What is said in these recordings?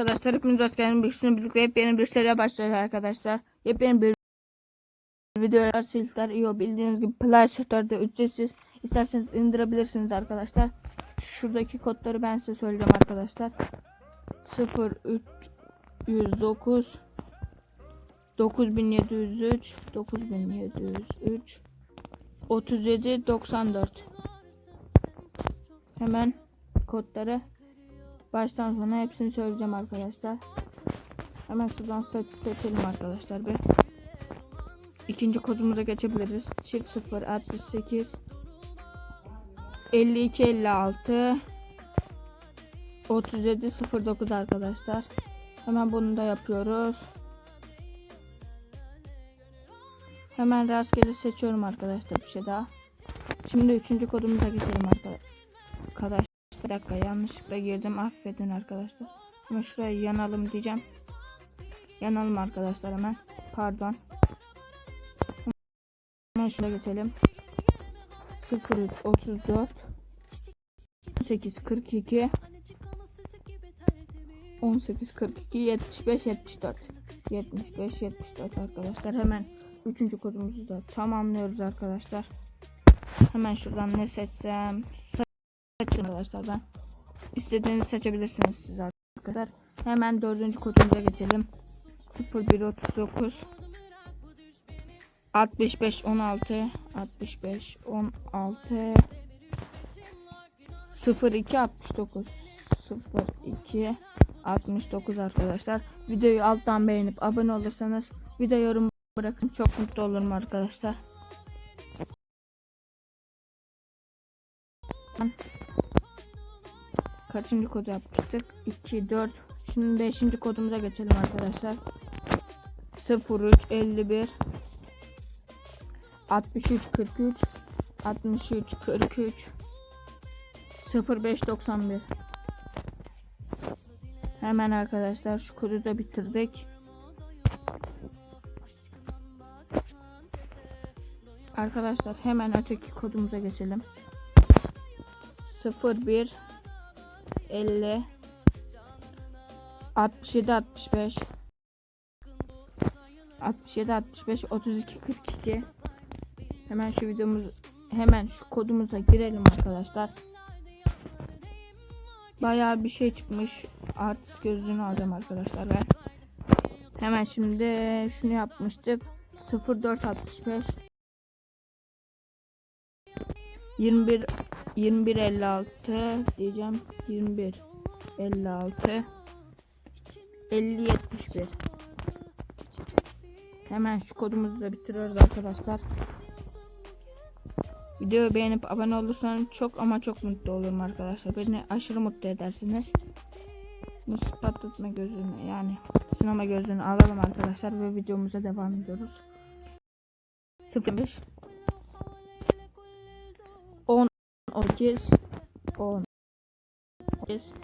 Arkadaşlar hepiniz hoş geldiniz. Bilgisayarın birlikte yepyeni bir seriye başlıyoruz arkadaşlar. Yepyeni bir videolar siltler iyi bildiğiniz gibi Play Store'da ücretsiz. İsterseniz indirebilirsiniz arkadaşlar. Şuradaki kodları ben size söyleyeceğim arkadaşlar. 0309 9703 9703 37 94 Hemen kodları baştan sona hepsini söyleyeceğim arkadaşlar. Hemen şuradan seç seçelim arkadaşlar bir. İkinci kodumuza geçebiliriz. Çift 0 68 52 56 37 09 arkadaşlar. Hemen bunu da yapıyoruz. Hemen rastgele seçiyorum arkadaşlar bir şey daha. Şimdi üçüncü kodumuza geçelim arkadaşlar. Bir dakika yanlışlıkla girdim affedin arkadaşlar. Hemen şuraya yanalım diyeceğim. Yanalım arkadaşlar hemen. Pardon. Hemen şuraya geçelim. 03 34 18 42 18 42 75 74 75 74 arkadaşlar hemen üçüncü kodumuzu da tamamlıyoruz arkadaşlar. Hemen şuradan ne seçsem seçin arkadaşlar ben. İstediğinizi seçebilirsiniz siz arkadaşlar. Hemen dördüncü kodumuza geçelim. 0139 65 16 65 16 02 69 02 69 arkadaşlar. Videoyu alttan beğenip abone olursanız video yorum bırakın çok mutlu olurum arkadaşlar. Kaçıncı kodu yapmıştık? 2 4 Şimdi 5. kodumuza geçelim arkadaşlar. 03 51 63 43 63 43 05 91 Hemen arkadaşlar şu kodu da bitirdik. Arkadaşlar hemen öteki kodumuza geçelim. 01 50 67 65 67 65 32 42 Hemen şu videomuz hemen şu kodumuza girelim arkadaşlar. Bayağı bir şey çıkmış. Artist gözlüğünü alacağım arkadaşlar ben. Hemen şimdi şunu yapmıştık. 0465 21 21 56 diyeceğim. 21 56 50 71 Hemen şu kodumuzu da bitiriyoruz arkadaşlar. Videoyu beğenip abone olursanız çok ama çok mutlu olurum arkadaşlar. Beni aşırı mutlu edersiniz. Nasıl patlatma gözünü yani sinema gözünü alalım arkadaşlar ve videomuza devam ediyoruz. 05 18 10 18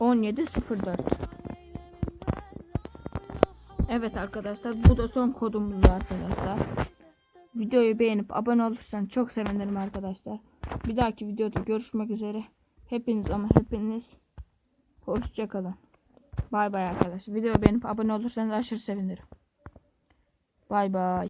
17 04 Evet arkadaşlar bu da son kodumuz arkadaşlar. Videoyu beğenip abone olursanız çok sevinirim arkadaşlar. Bir dahaki videoda görüşmek üzere. Hepiniz ama hepiniz hoşçakalın. Bay bay arkadaşlar. Videoyu beğenip abone olursanız aşırı sevinirim. Bay bay.